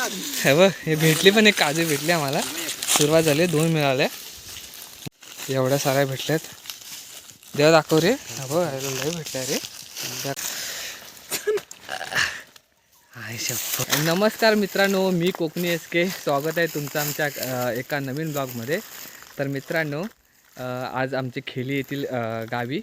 हे बघ हे भेटली पण एक काजू भेटली आम्हाला. सुरुवात झाली दोन मिळाल्या एवढ्या साऱ्या भेटल्यात. देवा दाखव रे. बघ लय भेटल्या रे. हाय नमस्कार मित्रांनो मी कोकणी एस के स्वागत आहे तुमचं आमच्या एका नवीन ब्लॉगमध्ये. तर मित्रांनो आज आमचे खेली येथील गावी.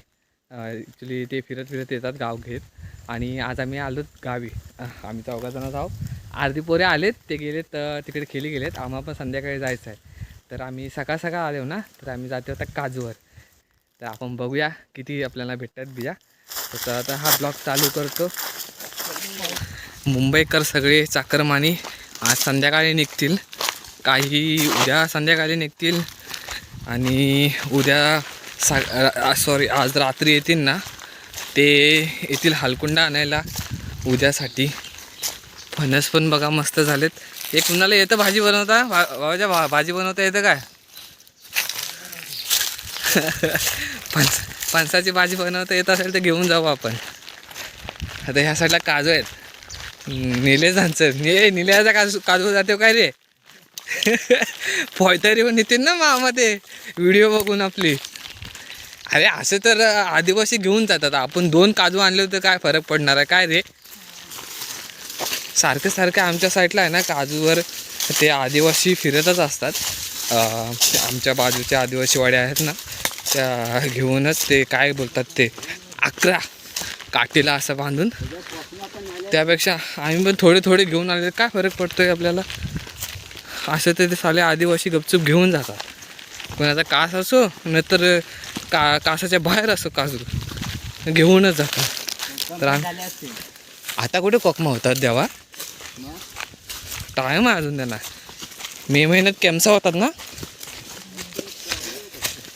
ॲक्च्युली ते फिरत फिरत येतात गाव घेत. आणि आज आम्ही आलो गावी. आम्ही चौघाजणच आहोत. अर्धी पोरे आलेत ते गेलेत तिकडे खेळी गेलेत. आम्हाला पण संध्याकाळी जायचं आहे. तर आम्ही सकाळ सकाळ आलो ना तर आम्ही जाते होता काजूवर. तर आपण बघूया किती आपल्याला भेटतात बिया. तर आता हा ब्लॉग चालू करतो. मुंबईकर सगळे चाकरमानी आज संध्याकाळी निघतील. काही उद्या संध्याकाळी निघतील. आणि उद्या सा सॉरी आज रात्री येतील ना ते येतील हालकुंडा आणायला उद्यासाठी. फणस पण बघा मस्त झालेत. हे कुणाला येतं भाजी बनवता? भा भावाच्या भा भाजी बनवता येतं काय? फणस फणसाची भाजी बनवता येत असेल तर घेऊन जाऊ आपण. आता ह्या साईडला काजू आहेत. निलेश जांचं ने निल्याचा काजू काजू जाते काय रे? फॉयतरी पण येतील ना मामा ते. व्हिडिओ बघून आपली. अरे असं तर आदिवासी घेऊन जातात. आपण दोन काजू आणले तर काय फरक पडणार आहे? काय रे? सारखं सारखं आमच्या साईडला आहे ना काजूवर ते आदिवासी फिरतच असतात. आमच्या बाजूच्या आदिवासी वाड्या आहेत ना त्या घेऊनच ते काय बोलतात ते अकरा काठीला असं बांधून. त्यापेक्षा आम्ही पण थोडे थोडे घेऊन आले काय फरक पडतो आहे आपल्याला? असं ते साले आदिवासी गपचूप घेऊन जातात. कोणाचा कास असो नाहीतर का कासाच्या बाहेर असो काजू घेऊनच जातात. तर आता कुठे कोकमा होतात देवा? टाईम आहे अजून त्यांना. मे महिन्यात कॅम्सा होतात ना?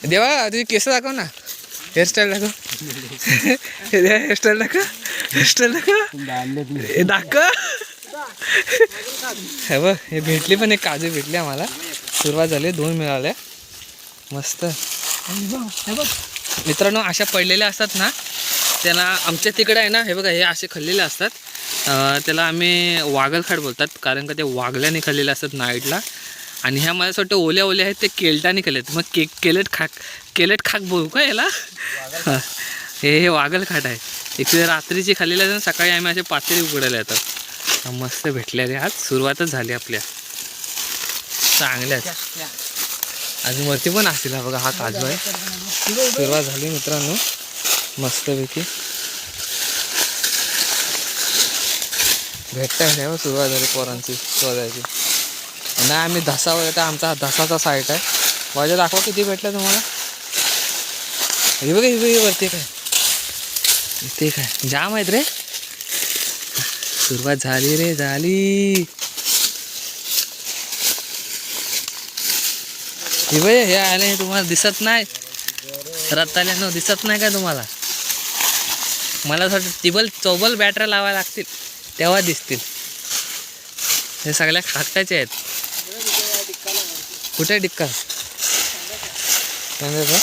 देवा तुझी केस दाखव ना. हेअरस्टाईल दाखव. हेअरस्टाईल दाखव. हेअरस्टाईल दाखव. हे दाखव. हे बघ हे भेटली पण एक काजू भेटली आम्हाला. सुरुवात झाली दोन मिळाल्या मस्त. मित्रांनो अशा पडलेल्या असतात ना त्यांना आमच्या तिकडे आहे ना हे बघा हे असे खाल्लेले असतात. त्याला आम्ही वागलखाट बोलतात कारण का ते वागल्याने खाल्लेले असतात नाईटला. आणि ह्या मला असं वाटतं ओल्या ओल्या आहेत ते केलटाने खाल्लेत मग के केलेट खाक केलेट खाक बोलू का याला? हा. हे वागलखाट आहे. इकडे रात्रीची खाल्लेले ना सकाळी आम्ही असे पातेरी उघडायला येतात. मस्त भेटल्या रे. आज सुरुवातच झाली आपल्या. चांगल्याच अजून वरती पण असतील हा बघा हा काजू आहे. सुरुवात झाली मित्रांनो. मस्तपैकी. भेटताय नाही हो, सुरुवात झाली पोरांची शोधायची. नाही आम्ही धसा वगैरे आमचा हा धसाचा साईट आहे. वाजे दाखवा किती भेटलं तुम्हाला. हे बघा हे बघा वरती काय. ते काय. जाम आहेत रे. सुरुवात झाली रे झाली. हे बघ हे आले तुम्हाला दिसत नाही. रत्ताल्यानं दिसत नाही का तुम्हाला? मला असं वाटतं टिबल चौबल बॅटऱ्या लावायला लागतील. तेव्हा दिसतील. हे सगळ्या खाकटाचे आहेत. कुठे डिक्का? काय म्हणतात?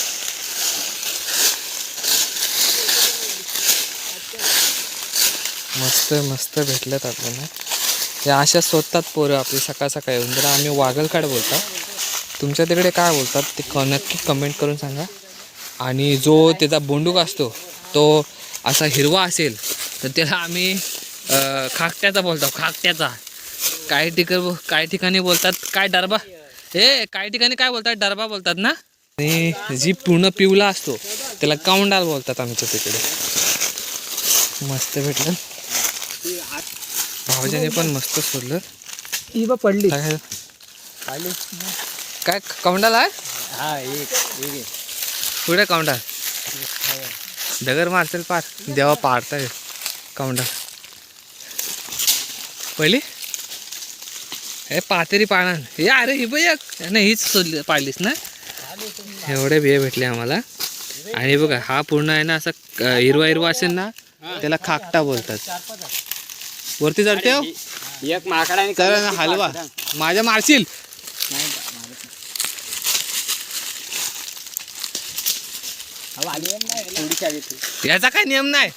मस्त मस्त भेटल्यात आपल्याला. या अशा शोधतात पोरं आपली सकाळ सकाळी येऊन. जरा आम्ही वागलकाड बोलतात तुमच्या तिकडे काय बोलतात ते क नक्की कमेंट करून सांगा. आणि जो त्याचा बोंडूक असतो तो असा हिरवा असेल तर त्याला आम्ही खाकट्याचा बोलतो खाकट्याचा. काही ठिकाणी काही ठिकाणी बोलतात काय डरबा? हे काही ठिकाणी काय बोलतात? डरबा बोलतात ना? आणि जी पूर्ण पिवला असतो त्याला काउंडाल बोलतात आमच्या तिकडे. मस्त भेटलं. भावजाने पण मस्त सोडलं. ही बा पडली. काय काय काउंडाल आहे? हा एक एक पुढे काउंडाल दगर मारसेल पार. देवा पाडताय काउंडाल पहिली? हे पातेरी पाळणा. हे अरे ही बघ नाही हीच सोडली पाळलीस ना? एवढे बिये भेटले आम्हाला. आणि बघा हा पूर्ण आहे ना असा हिरवा हिरवा असेल ना त्याला खाकटा बोलतात. वरती चढते एक ना हलवा. माझ्या मारशील. याचा काय नियम नाही.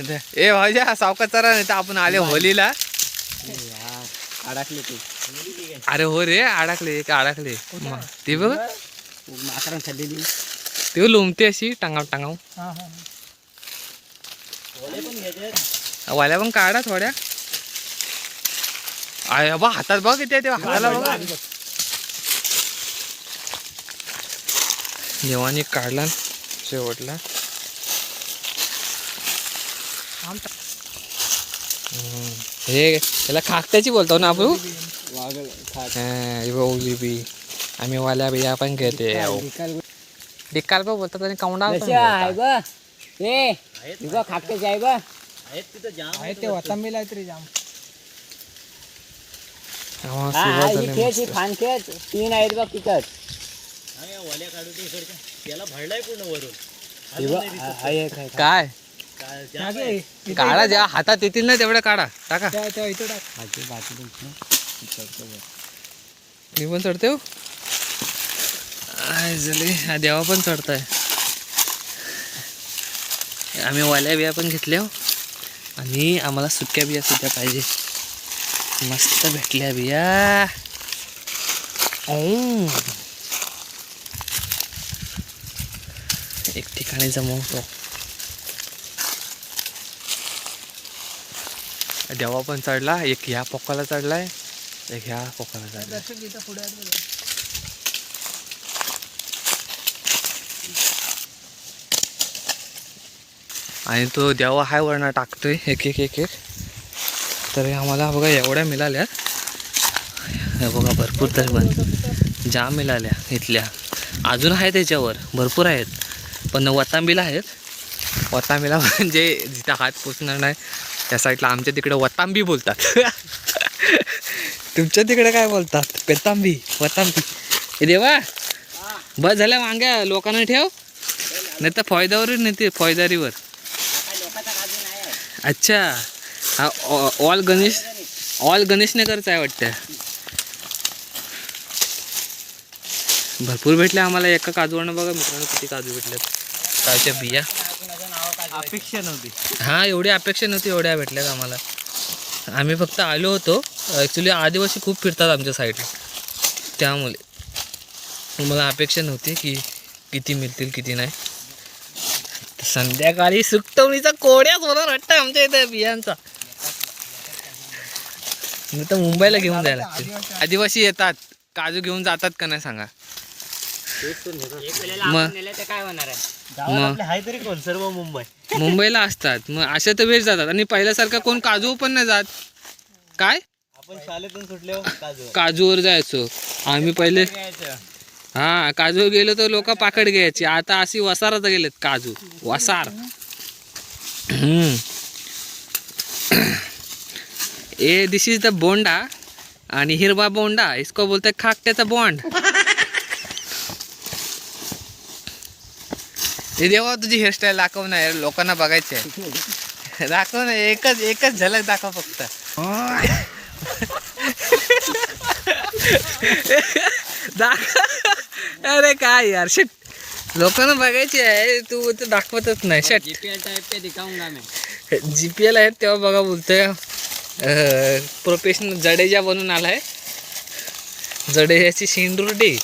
ए भाऊजा सावकाश चरा नाही तर आपण आले होलीला. अडकले ते. अरे हो रे अडकले एक अडकले. ते बघ. माकडा खाल्लेली. ते लोमते अशी टांगाव टांगाव. वाल्या पण काढा थोड्या. अरे बा हातात बघ किती आहे ते हाताला बघ. देवानी काढला न शेवटला. हे त्याला खाकत्याची बोलतो ना आपण? ओली बी. आम्ही वाल्या बिया पण घेते डिक्काल पण बोलतात आणि कौंडा. ब ए तुझं खाकतेच आहे बा आहे ते तरी जाम. हा ही. ही तीन आहेत बघ आहे. काय? काढा ज्या हातात येतील ना तेवढ्या काढा टाका. मी पण चढते हो. हा देवा पण चढताय. आम्ही वाल्या बिया पण घेतल्या हो. आणि आम्हाला सुक्या बिया सुद्धा पाहिजे. मस्त भेटल्या बिया. औ. एक ठिकाणी जमवतो. देवा पण चढला एक ह्या पोकाला चढलाय एक ह्या पोकाला चढलाय. बघा. आणि तो देवा हाय वरनं टाकतोय एक एक एक एक. तर आम्हाला बघा एवढ्या मिळाल्या. बघा भरपूर तरी पण. जाम मिळाल्या इथल्या. अजून आहेत त्याच्यावर भरपूर आहेत. पण वतांबीला आहेत. वतांबीला म्हणजे जिथं हात पोचणार नाही त्या साईडला आमच्या तिकडे वतांबी बोलतात. तुमच्या तिकडे काय बोलतात? पेतांबी वतांबी. हे देवा बस झाल्या वांग्या लोकांना ठेव. नाही तर नाही ते फौजदारीवर. अच्छा हा ऑल गणेश ऑल गणेश आहे वाटतं. भरपूर भेटले आम्हाला. एका काजूवरनं बघा मित्रांनो किती काजू भेटल्यात काजूच्या बिया. अपेक्षा नव्हती. हां एवढी अपेक्षा नव्हती एवढ्या भेटल्यात आम्हाला. आम्ही फक्त आलो होतो. ॲक्च्युली आदिवासी खूप फिरतात आमच्या साईडला त्यामुळे. मला अपेक्षा नव्हती की किती मिळतील किती नाही. संध्याकाळी सुकटवणीचा कोड्याच होणार वाटतं आमच्या इथे बियांचा. मी तर मुंबईला घेऊन जायला लागते आदिवासी येतात. काजू घेऊन जातात का नाही सांगा. मग- आहे? तरी कोण? सर्व मुंबई. मुंबईला असतात. मग अशा तर वेळ जातात. आणि पहिल्यासारखं कोण काजू पण नाही जात. काय? आपण शाळेतून सुटले काजू. काजूवर जायचो. आम्ही पहिले हा काजू गेलो तर लोक पाकड घ्यायची. आता अशी वसारात गेलेत काजू. वसार. हम्म. ए दिस इज द बोंडा. आणि हिरवा बोंडा. इसको बोलते खाकट्याचा बॉन्ड हे देवा तुझी हेअरस्टाईल दाखव ना यार, लोकांना बघायची. आहे दाखव ना एकच एकच झलक दाखव फक्त. दाखव. अरे काय यार शिट लोकांना बघायची आहे तू तर दाखवतच नाही शट जीपीएल टाइप पे दिखाऊंगा मैं. जी पी एल आहेत तेव्हा बघा बोलतोय. प्रोफेशनल जडेजा बनून आलाय. जडेजाची शेंडुर्डी.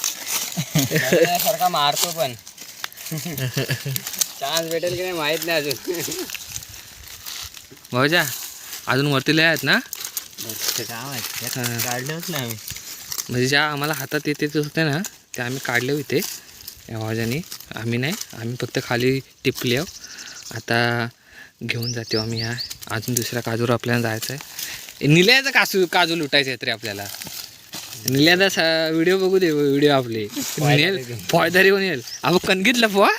सारखा मारतो पण. चान्स भेटेल की नाही माहीत नाही अजून. भाऊजा अजून वरती लय आहेत ना? काय माहीत हा. काढलंच नाही आम्ही. म्हणजे ज्या आम्हाला हातात येते ते होते ना ते आम्ही काढले होते. या भावाजानी आम्ही नाही आम्ही फक्त खाली टिपले आहो. आता घेऊन जातो आम्ही ह्या अजून दुसऱ्या काजूवर आपल्याला जायचं आहे निलयाचा काजू काजू लुटायचे आहेत रे आपल्याला. निलयाचा व्हिडिओ बघू दे व्हिडिओ आपले. नेल फौजदारी कोण येईल. अहो कणगीतला पोहा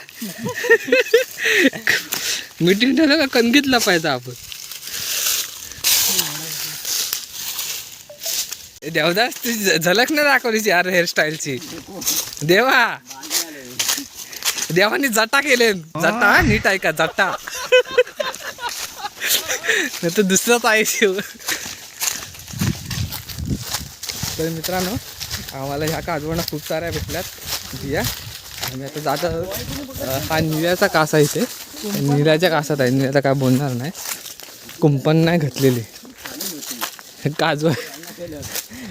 मिटिंग ठेवलं का कणगीतला पाहिजे आपण? देवदास ती झ- झलक नाही दाखवलीच यार हेअरस्टाईलची देवा. देवानी जटा केले. जटा नीट ऐका जटा. नाही तर दुसराच आहे शिव. तर मित्रांनो आम्हाला ह्या काजवांना खूप साऱ्या भेटल्यात. बिया आम्ही आता जात आहोत. हा निळ्याचा कासा इथे. निळ्याच्या कासात आहे. निळ्याचा काय बोलणार नाही. कुंपण नाही घातलेली. काजवा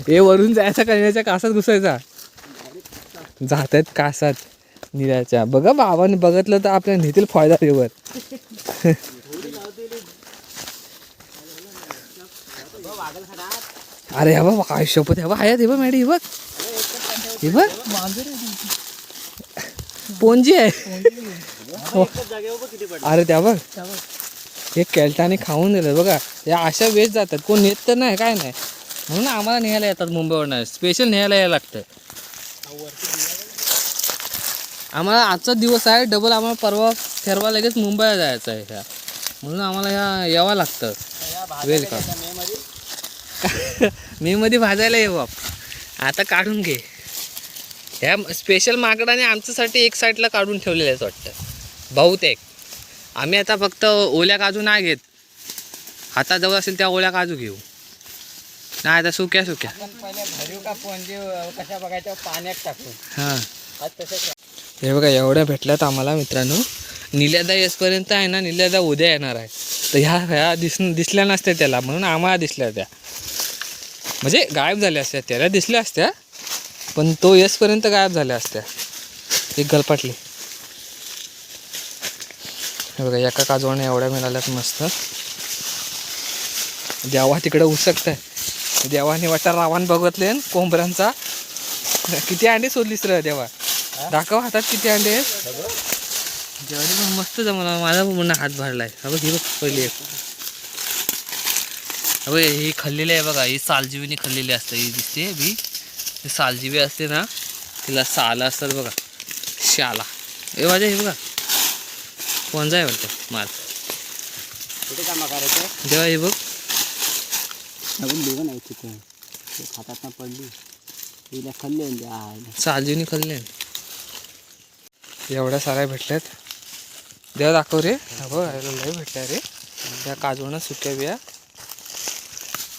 हे वरून जायचा कन्याच्या कासात घुसायचा? जात आहेत कासात निऱ्याच्या. बघा बाबाने बघितलं तर आपल्या नेतील फायदा देवर अरे हा बघ काय शपथ हे बघ हे बघ मॅडी हे बघ. हे बघ. पोंजी आहे. हो. अरे त्या बघ. हे केल्टाने खाऊन दिलं बघा. या अशा वेस्ट जातात. कोण नेत तर नाही काय नाही. म्हणून आम्हाला न्यायला येतात मुंबईवरनं स्पेशल न्यायला यायला लागतं. आम्हाला आजचा दिवस आहे डबल आम्हाला परवा ठरवा लगेच मुंबईला जायचं आहे ह्या. म्हणून आम्हाला ह्या यावं लागतं. वेलकम मे मध्ये भाजायला येऊ आप आता काढून घे. ह्या स्पेशल माकडाने आमच्यासाठी एक साईडला काढून ठेवलेलं आहे वाटतं. बहुतेक. आम्ही आता फक्त ओल्या काजू नाही घेत. हाताजवळ असेल त्या ओल्या काजू घेऊ. नाही आता सुक्या सुक्या. कशा बघायच्या पाण्यात टाकून हां. हे बघा एवढ्या भेटल्यात आम्हाला मित्रांनो. निल्यादा येसपर्यंत आहे ना निल्यादा उद्या येणार आहे. तर ह्या ह्या दिस दिसल्या नसत्या त्याला म्हणून आम्हाला दिसल्या त्या. म्हणजे गायब झाल्या असत्या त्याला दिसल्या असत्या पण तो येसपर्यंत गायब झाल्या असत्या. एक गलपाटली. बघा एका काजवाने एवढ्या मिळाल्यात मस्त. देवा तिकडे उसकत आहे देवाने वाटा रावण बघतले कोंबड्यांचा किती अंडे सोडलीस र देवा. दाखव हातात किती अंडे आहेत. पण मस्त जमला माझा पूर्ण हात भरलाय. हा बघ ही बघ पहिली एक. बघ ही खाल्लेली आहे बघा ही सालजीबीने खाल्लेली असते ही दिसते बी ही सालजीबी असते ना तिला साल असतात बघा शाला हे माझ्या हे बघा. कोणचा आहे वाटतं माल. कुठे कामा करायचं? जेव्हा हे बघ. अजून दोघं नाही चिकन हातात ना पडली. हिला खाल्ले सालजीने खाल्ले एवढ्या साऱ्या भेटल्यात. देवा दाखव रे. हा बघ लय भेटल्या रे. त्या काजूनं सुक्या बिया.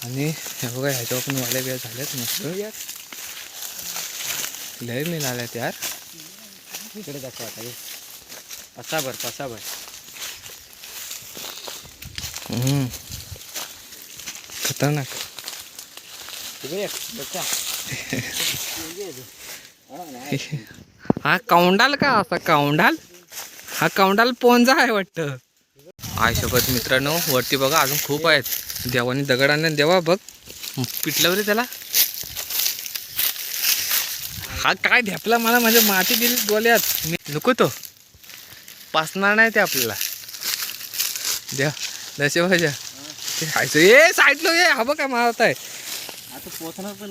आणि हे बघा ह्याच्यावर पण वाल्या बिया झाल्यात मस्त. लय मिळाल्यात यार. इकडे दाखव आता पसाभर पसाभर. खतरनाक. हा कौंडाल का असा कौंडाल? हा कौंडाल पोंजा आहे वाटतं. आय शपथ मित्रांनो वरती बघा अजून खूप आहेत. देवानी दगड आणले देवा बघ. पिटलं रे त्याला. हा काय ढेपला मला म्हणजे माती गेली डोल्यात मी नको तो. पासणार नाही ते आपल्याला. द्या दशे भाज्या ते खायचं. ए साईडलो ये. हा बघ काय मारत आहे. आता पोचणार पण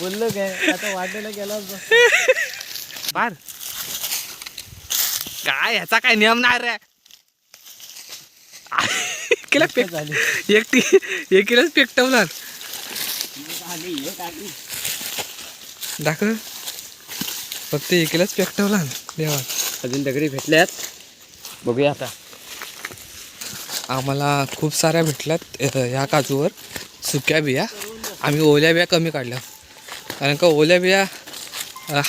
बोललो काय? आता वाटायला गेला पार. काय ह्याचा काय नियम नाही रे. केला पेक झाली. एकटी एकीलाच पेकटवला दाखव. फक्त एकीलाच पेकटवला देवा. अजून दगडी भेटल्यात. बघूया आता. आम्हाला खूप साऱ्या भेटल्यात ह्या काजूवर. सुक्या बिया. आम्ही ओल्या बिया कमी काढल्या. कारण का ओल्या बिया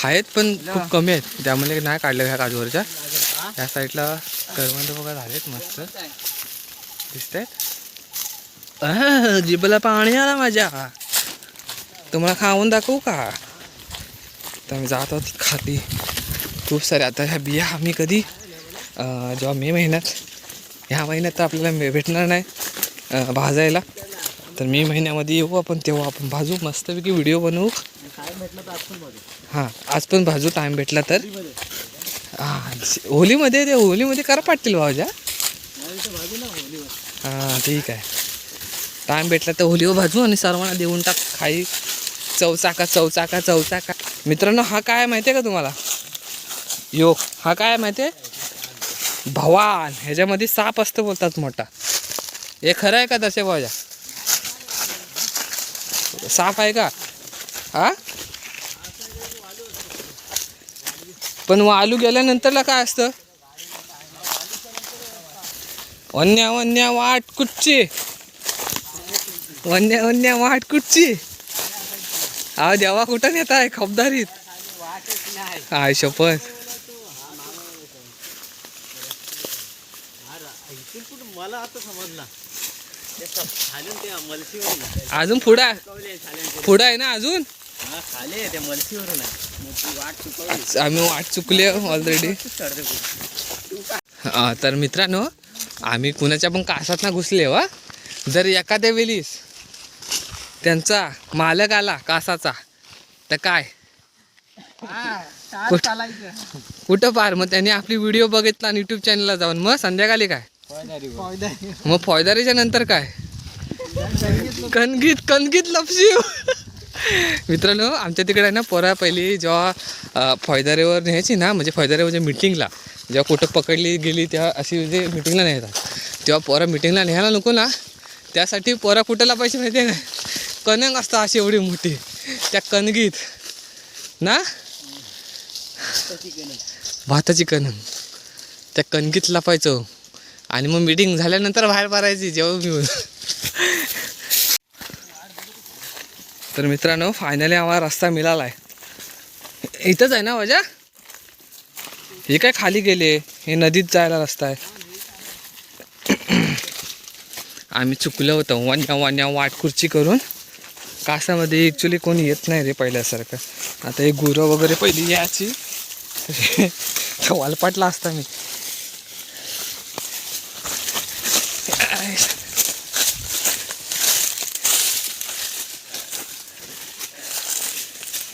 आहेत पण खूप कमी आहेत. त्यामुळे नाही काढल्या ह्या काजूवरच्या. या साईडला करवंद बघा झालेत मस्त. दिसत आहेत जिबला पाणी आला माझ्या. तुम्हाला खाऊन दाखवू का? तर मी जात आहोत खाती खूप साऱ्या आता ह्या बिया आम्ही कधी जेव्हा मे महिन्यात ह्या महिन्यात तर आपल्याला मे- भेटणार नाही भाजायला. तर मे महिन्यामध्ये येऊ आपण तेव्हा आपण भाजू. मस्तपैकी व्हिडिओ बनवू. हां आज पण भाजू. टाईम भेटला तर. हां होलीमध्ये ते होलीमध्ये करा पाटतील भाऊजा. भाजू हां ठीक आहे. टाईम भेटला तर होलीवर भाजू आणि सर्वांना देऊन टाक. खाई चौचाका चौचाका चौचाका मित्रांनो हा काय माहिती आहे का तुम्हाला? यो हा काय माहिती आहे भवान ह्याच्यामध्ये साप असतं बोलतात मोठा. हे खरं आहे का तसे भाऊजा? साप आहे का? हा? पण वालू गेल्यानंतरला काय असतं? वन्या वन्या वाट कुठची? वन्या वन्या वाट कुठची? हा देवा कुठं नेत आहे खबदारीत? हाय शपथ. मला आता समजला अजून पुढं पुढं आहे ना अजून? खाले आहे, आम्ही वाट चुकले ऑलरेडी हा, तर मित्रांनो आम्ही कुणाच्या पण कासात ना घुसले वा जर एखाद्या वेळीस त्यांचा मालक आला कासाचा तर काय? कुठं पार? मग त्यांनी आपली व्हिडिओ बघितला आणि युट्यूब चॅनलला जाऊन. मग संध्याकाळी काय? मग फौजदारीच्या नंतर काय? कणगीत कणगीत लपशीव मित्रांनो आमच्या तिकडे ना पोरा पहिली जेव्हा फौजदारीवर न्यायची ना म्हणजे फौजदारी म्हणजे मिटिंगला जेव्हा कुठं पकडली गेली तेव्हा अशी म्हणजे मिटिंगला न्यायतात तेव्हा पोरा मिटिंगला न्यायला नको ना त्यासाठी पोरा कुठं लापायची माहिती आहे का? कणंग असतं अशी एवढी मोठी त्या कणगीत ना? भाताची कणंग त्या कणगीत लपायचं. आणि मग मीटिंग झाल्यानंतर बाहेर पडायची जेव्हा घेऊन तर मित्रांनो फायनली आम्हाला रस्ता मिळाला आहे इथंच आहे ना वजा? हे काय खाली गेले? हे नदीत जायला रस्ता आहे. आम्ही चुकलं होतं. वान्या वान्या वाट खुर्ची करून. कासामध्ये ॲक्च्युली कोणी येत नाही रे पहिल्यासारखं. आता हे गुरं वगैरे पहिली यायची. वालपाटला असता मी.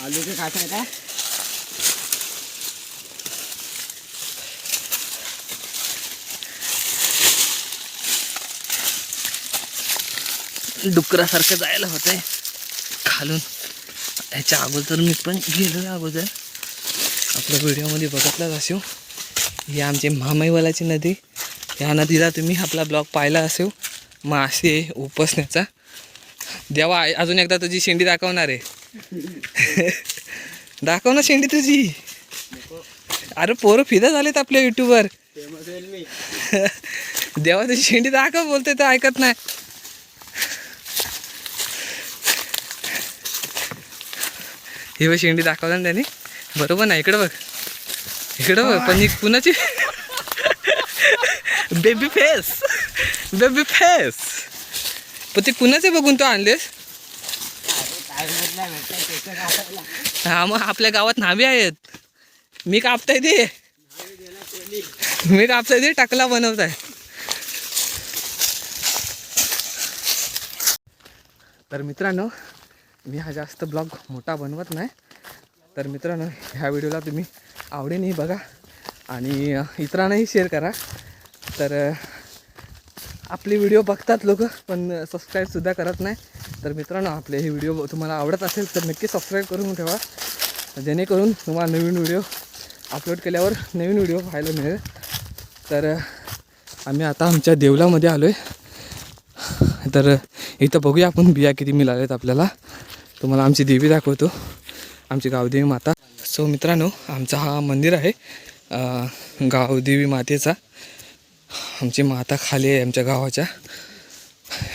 आलू के खाते हैं डुकरासारखं जायला होतंय खालून. ह्याच्या अगोदर मी पण गेलो अगोदर. आपल्या व्हिडिओमध्ये बघितलाच असो ही आमची महामाईवालाची नदी. ह्या नदीला तुम्ही आपला ब्लॉग पाहिला असेल. मासे उपसण्याचा. देवा अजून एकदा तुझी शेंडी दाखवणार आहे. दाखव ना शेंडी तुझी. अरे पोरं फिदा झालेत आपल्या युट्यूबवर. देवा तुझी शेंडी दाखव बोलते तर ऐकत नाही. ही बघ शेंडी दाखवला ना त्यांनी. बरोबर ना इकडं बघ. इकडं बघ पण ही कुणाची? बेबी फेस बेबी फेस पण ते कुणाचे बघून तू आणलेस काय म्हटलं भेटतं त्याचं काढायला हा मग आपल्या गावात नावे आहेत. मी कापताय ते. मी कापताय ते टकला बनवताय. तर मित्रांनो मी हा जास्त ब्लॉग मोठा बनवत नाही. तर मित्रांनो ह्या व्हिडिओला तुम्ही आवडीने बघा आणि इतरांनाही शेअर करा. तर आपले व्हिडिओ बघतात लोक पण सबस्क्राईबसुद्धा करत नाही. तर मित्रांनो आपले हे व्हिडिओ तुम्हाला आवडत असेल तर नक्की सबस्क्राईब करून ठेवा. जेणेकरून तुम्हाला नवीन व्हिडिओ अपलोड केल्यावर नवीन व्हिडिओ पाहायला मिळेल. तर आम्ही आता आमच्या देवलामध्ये आलो आहे तर इथं बघूया आपण बिया किती मिळाल्या आहेत आपल्याला. तुम्हाला आमची देवी दाखवतो. आमची गावदेवी माता. सो मित्रांनो आमचा हा मंदिर आहे. गावदेवी मातेचा. आमची माता खाली आहे आमच्या गावाच्या.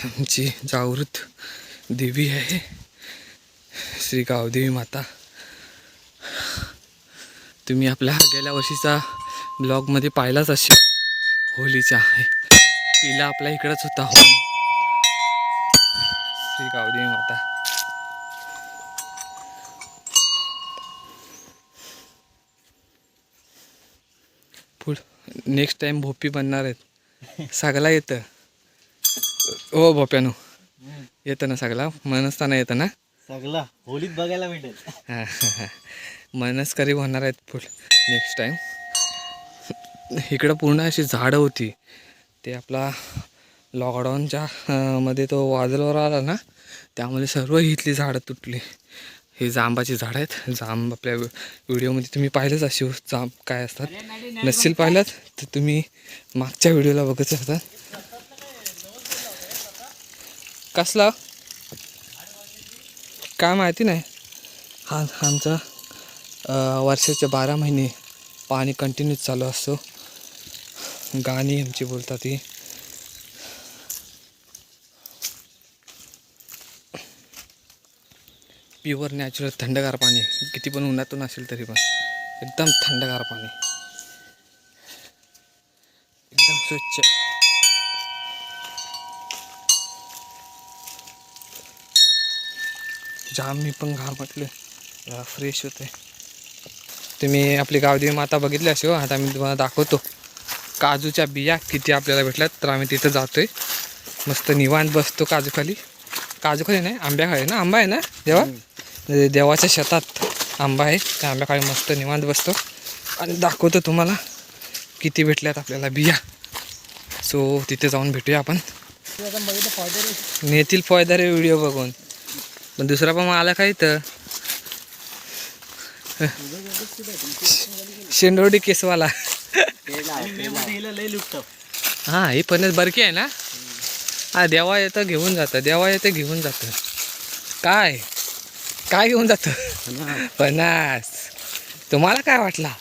आमची जागृत देवी आहे. श्री गावदेवी माता. तुम्ही आपल्या गेल्या वर्षीचा ब्लॉगमध्ये पाहिलाच असेल. होलीचा आहे. पिला आपल्या इकडंच होता. होम. श्री गावदेवी माता. पुढ नेक्स्ट टाइम भोपी बनणार आहेत. सगळा येतं. ओ भोप्यानो. येतं ना सगळा? मनसताना येतं ना? सगळं. होलीत बघायला भेटेल. मनस्करी होणार आहेत पुढ नेक्स्ट टाईम इकडं पूर्ण अशी झाडं होती. ते आपला लॉकडाऊनच्या मध्ये तो वादळवर आला ना त्यामुळे सर्व इथली झाडं तुटली. ही जांबाची झाडं आहेत. जांब आपल्या व्हिडिओमध्ये तुम्ही पाहिलंच अशी जांब काय असतात? नसेल पाहिलात? तर तुम्ही मागच्या व्हिडिओला बघत असतात कसला? काय माहिती नाही. हा आमचा वर्षाचे बारा महिने पाणी कंटिन्यू चालू असतो. गाणी आमची बोलतात ती प्युअर नॅचरल थंडगार पाणी. किती पण उन्हातून असेल तरी पण. एकदम थंडगार पाणी. एकदम स्वच्छ. जाम मी पण घाम म्हटलं फ्रेश होते. तुम्ही आपली गावदेवी माता बघितली अशी हो आता मी तुम्हाला दाखवतो. काजूच्या बिया किती आपल्याला भेटल्यात तर आम्ही तिथं जातोय. मस्त निवांत बसतो काजूखाली. काजूखाली नाही आंब्याखाली ना आंबा आहे ना देवा? म्हणजे देवाच्या शेतात आंबा आहे त्या आंब्याखाली मस्त निवांत बसतो. आणि दाखवतो तुम्हाला किती भेटल्यात आपल्याला बिया. सो तिथे जाऊन भेटूया आपण. नेतील फॉयदारे व्हिडिओ बघून. पण दुसरा पण आला काय इथं? शेंडोडी केसवाला. हा हां ही पन्नास बरकी आहे ना? हा देवा येतं घेऊन जातं देवा येतं घेऊन जातं. काय? काय घेऊन जातं? पन्नास. तुम्हाला काय वाटला?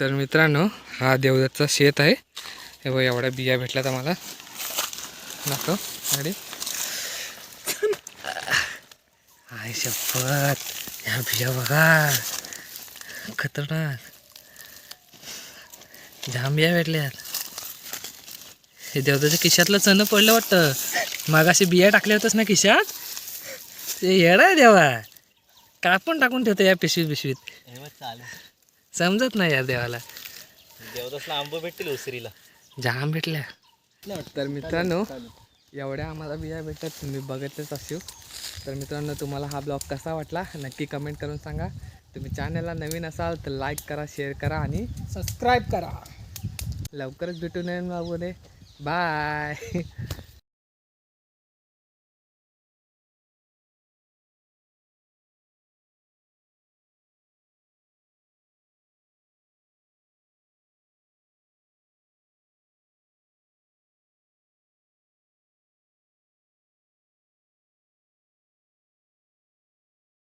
तर मित्रांनो हा देवदत्तचा शेत आहे. हे बघ एवढ्या बिया भेटल्यात आम्हाला. दाखव गाडी. आय शपथ ह्या बिया बघा खतरनाक जाम बिया भेटल्यात हे देवताच्या खिशातलं चणं पडलं वाटतं मागाशी बिया टाकल्या होत्यास ना खिशात ते येडा आहे देवा कापून टाकून ठेवतो या पिशवीत पिशवीत समजत नाही यार देवाला देवदासला आंबा भेटतील ओसरीला जाम भेटल्या तर मित्रांनो एवढ्या आम्हाला बिया भेटतात तुम्ही बघतच असू तर मित्रांनो तुम्हाला हा ब्लॉग कसा वाटला नक्की कमेंट करून सांगा. तुम्ही चॅनलला नवीन असाल तर लाईक करा शेअर करा आणि सबस्क्राईब करा. लवकरच भेटून येईन बाय